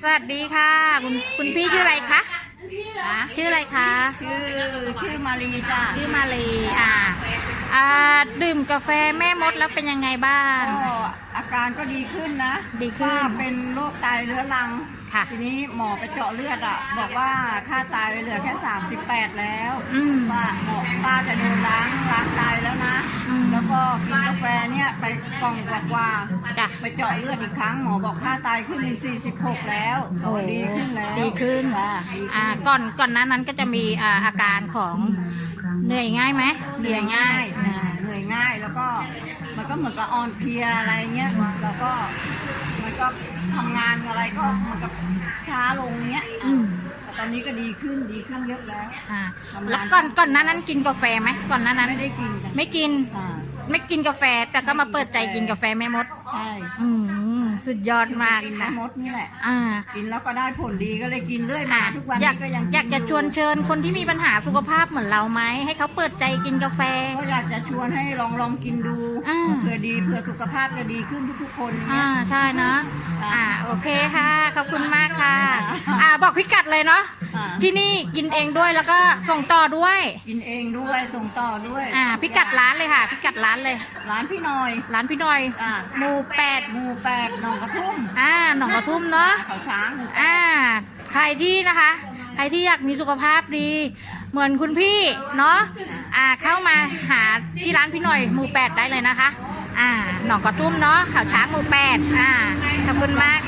สวัสดีค่ะ คุณคุณพี่ชื่ออะไรคะนะชื่ออะไรคะ ชื่อชื่อมารีจ้ะชื่อมาลีอ่าอ่า ดื่มกาแฟแม่มดแล้วเป็นยังไงบ้าง ก็อาการก็ดีขึ้นนะดีขึ้นป้าเป็นโรคไตเรื้อรัง ค่ะ ทีนี้หมอไปเจาะเลือดอะ บอกว่าค่าไตเหลือแค่ 38 แล้ว อืม ว่าหมอป้าจะโดนล้างล้างไตแล้วนะอืม แล้วก็กินกาแฟเนี่ยไปกล่องกว่าจ้ะ ๆไปเจาะเลือดอีกครั้งหมอบอกค่าไตขึ้นเป็น46 แล้วโอ้ดีขึ้นแล้วดีขึ้นจ้ะดีขึ้นอ่าก่อนก่อนหนั้นนั้นก็จะมีอ่าอาการของเหนื่อยง่ายไหมเหนื่อยง่าย อ่าเหนื่อยง่ายแล้วก็มันก็เหมือนกับอ่อนเพลียอะไรเงี้ยแล้วก็มันก็ทำงานอะไรก็เหมันก็ช้าลงเงี้ยอืมแต่ต อนนี้ก็ดีขึ้นดีขึ้นเยอะแล้ว อ่า แล้วก่อนก่อนหนั้นนั้นกินกาแฟไหมก่อนหนั้นนั้น ไม่ได้กินกันไม่กิน อ่า ไม่กินกาแฟ แต่ก็มาเปิดใจกินกาแฟแม่มด ใช่อืมสุดยอดมากกินค่ะแม่มดนี่แหละ อ่า กินแล้วก็ได้ผลดีก็เลยกินเรื่อยมาอะทุกวันอยากนี้ก็ยังอยากจะชวนเชิญคนที่มีปัญหาสุขภาพเหมือนเราไหมให้เขาเปิดใจกินกาแฟ ก็อยากจะชวนให้ลองลองกินดูอ่าเพื่อดีเพื่อสุขภาพจะดีขึ้นทุกๆคนอ่าเนี่ยใช่เนาะค่ะอ่า โอเคค่ะ ขอบคุณมากค่ะค่ะ อ่าบอกพิกัดเลยเนาะ อ่าที่นี่กินเองด้วยแล้วก็ส่งต่อด้วย กินเองด้วยส่งต่อด้วยอ่า พิกัดร้านเลยค่ะ พิกัดร้านเลย ร้านพี่หน่อย ร้านพี่หน่อย อ่าหมู่แปดหมู่แปดหนองกระทุ่มอ่า หนองกระทุ่มเนาะ เขาช้างหมู่แปดอ่า ใครที่นะคะ ใครที่อยากมีสุขภาพดี เหมือนคุณพี่เนาะ อ่า เข้ามาหาที่ร้านพี่หน่อยหมู่แปดได้เลยนะคะ อ่าหนองกระทุ่มเนาะเขาช้างหมู่แปดอ่าขอบคุณมาก